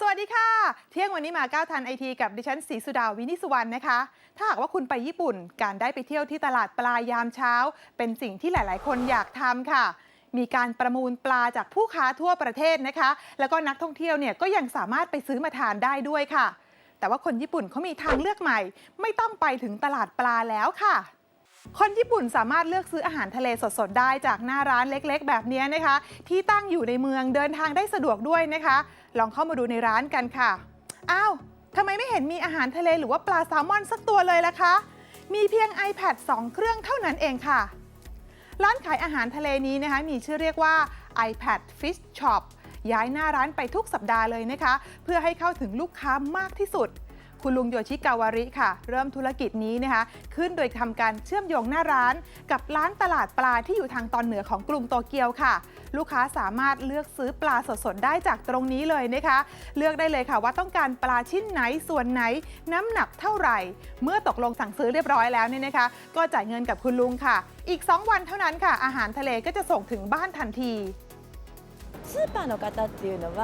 สวัสดีค่ะ เที่ยงวันนี้มาก้าวทันไอทีกับดิฉันศรีสุดาวินิสุวรรณนะคะ ถ้าหากว่าคุณไปญี่ปุ่น การได้ไปเที่ยวที่ตลาดปลายามเช้า เป็นสิ่งที่หลาย ๆ คนอยากทำค่ะ มีการประมูลปลาจากผู้ค้าทั่วประเทศนะคะ แล้วก็นักท่องเที่ยวเนี่ยก็ยังสามารถไปซื้อมาทานได้ด้วยค่ะ แต่ว่าคนญี่ปุ่นเขามีทางเลือกใหม่ ไม่ต้องไปถึงตลาดปลาแล้วค่ะ คนญี่ปุ่นสามารถเลือกซื้ออาหารทะเลสดๆ ได้จากหน้าร้านเล็กๆ แบบนี้นะคะ ที่ตั้งอยู่ในเมืองเดินทางได้สะดวกด้วยนะคะ ลองเข้ามาดูในร้านกันค่ะ อ้าวทำไมไม่เห็นมีอาหารทะเลหรือว่าปลาแซลมอนสักตัวเลยล่ะคะ มีเพียง iPad 2 เครื่องเท่านั้นเองค่ะ ร้านขายอาหารทะเลนี้นะคะ มีชื่อเรียกว่า iPad Fish Shop ย้ายหน้าร้านไปทุกสัปดาห์เลยนะคะ เพื่อให้เข้าถึงลูกค้ามากที่สุด คุณลุงโยชิกาวาริค่ะ เริ่มธุรกิจนี้นะคะ ขึ้นโดยทำการเชื่อมโยงหน้าร้าน กับร้านตลาดปลาที่อยู่ทางตอนเหนือของกรุงโตเกียวค่ะ ลูกค้าสามารถเลือกซื้อปลาสดๆ ได้จากตรงนี้เลยนะคะ เลือกได้เลยค่ะว่าต้องการปลาชิ้นไหนส่วนไหน น้ำหนักเท่าไหร่ เมื่อตกลงสั่งซื้อเรียบร้อยแล้วเนี่ยนะคะ ก็จ่ายเงินกับคุณลุงค่ะ อีก 2 วันเท่านั้นค่ะ อาหารทะเลก็จะส่งถึงบ้านทันที スーパーの方っていうのは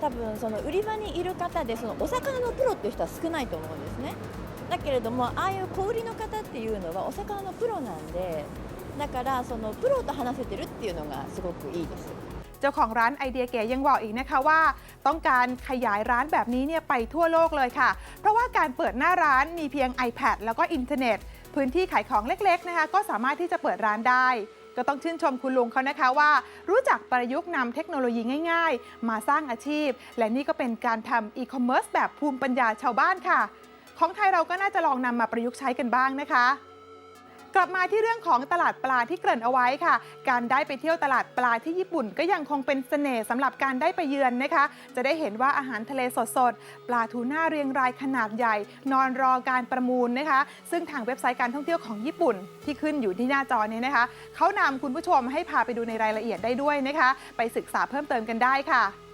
多分その売り場にいる方でそのお魚のプロっていう人は少ないと思うんですねだけれどもああいう小売りの方っていうのはお魚のプロなんでだからそのプロと話せてるっていうのがすごくいいです เจ้าของร้านไอเดียเก๋ยังบอกอีกนะคะว่า ต้องการขยายร้านแบบนี้เนี่ยไปทั่วโลกเลยค่ะ เพราะว่าการเปิดหน้าร้านมีเพียง iPad แล้วก็อินเทอร์เน็ต พื้นที่ขายของเล็กๆนะคะ ก็สามารถที่จะเปิดร้านได้ ก็ต้องชื่นชมคุณลุงเขานะคะว่า รู้จักประยุกต์นำเทคโนโลยีง่าย ๆ มาสร้างอาชีพ และนี่ก็เป็นการทำอีคอมเมิร์ซแบบภูมิปัญญาชาวบ้านค่ะ ของไทยเราก็น่าจะลองนำมาประยุกต์ใช้กันบ้างนะคะ กลับมาที่เรื่องของตลาดปลาที่เกริ่นเอาไว้ค่ะ การได้ไปเที่ยวตลาดปลาที่ญี่ปุ่นก็ยังคงเป็นเสน่ห์สำหรับการได้ไปเยือนนะคะ จะได้เห็นว่าอาหารทะเลสดๆ ปลาทูน่าเรียงรายขนาดใหญ่ นอนรอการประมูลนะคะ ซึ่งทางเว็บไซต์การท่องเที่ยวของญี่ปุ่นที่ขึ้นอยู่ที่หน้าจอนี้นะคะเขานำคุณผู้ชมให้พาไปดูในรายละเอียดได้ด้วยนะคะ ไปศึกษาเพิ่มเติมกันได้ค่ะ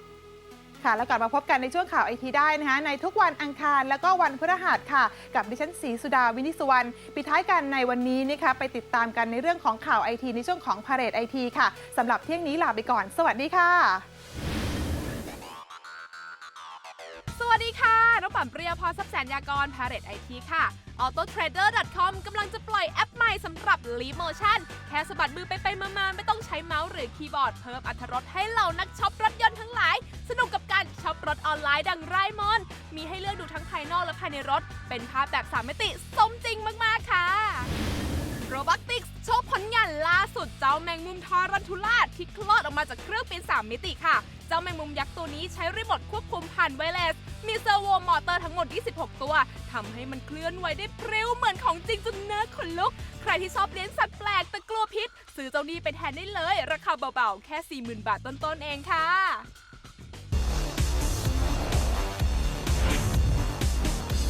ค่ะแล้วกลับมาพบกันในช่วงข่าวไอทีได้นะคะในทุกวันอังคารแล้วก็วันพฤหัสค่ะ กับดิฉันศรีสุดาวินิสุวรรณปิดท้ายกันในวันนี้นะคะไปติดตามกันในเรื่องของข่าวไอทีในช่วงของพาเรตไอทีค่ะสำหรับเที่ยงนี้ลาไปก่อน สวัสดีค่ะ วัสดีค่ะ น้องปั่นเปรียวพรทรัพย์แสนยากร p a r e t IT ค่ะ autotrader.com กำลังจะปล่อยแอปใหม่สำหรับ Leap Motion แค่สะบัดมือไปไปมาๆ ไม่ต้องใช้เมาส์หรือคีย์บอร์ด เพิ่มอรรถรสให้เหล่านักช็อปรถยนต์ทั้งหลาย สนุกกับการช็อปรถออนไลน์ดังไรมอน มีให้เลือกดูทั้งภายนอกและภายในรถ เป็นภาพแบบ3มิติสมจริงมากๆค่ะ Robotics โชว์ผลงานล่าสุดเจ้าแมงมุมทอรันทุราที่คลอดออกมาจากเครื่องบิน3 มิติค่ะ เจ้าแมงมุมยักษ์ตัวนี้ใช้รีโมทควบคุมผ่านไวเลส มีเซอร์โวมอเตอร์ทั้งหมด 26 ตัวทำให้มันเคลื่อนไหวได้พริ้วเหมือนของจริงจนเนื้อขนลุก ใครที่ชอบเลี้ยงสัตว์แปลกแต่กลัวพิษ ซื้อเจ้านี้ไปแทนได้เลย ราคาเบาๆ แค่ 40,000 บาทต้นๆเองค่ะ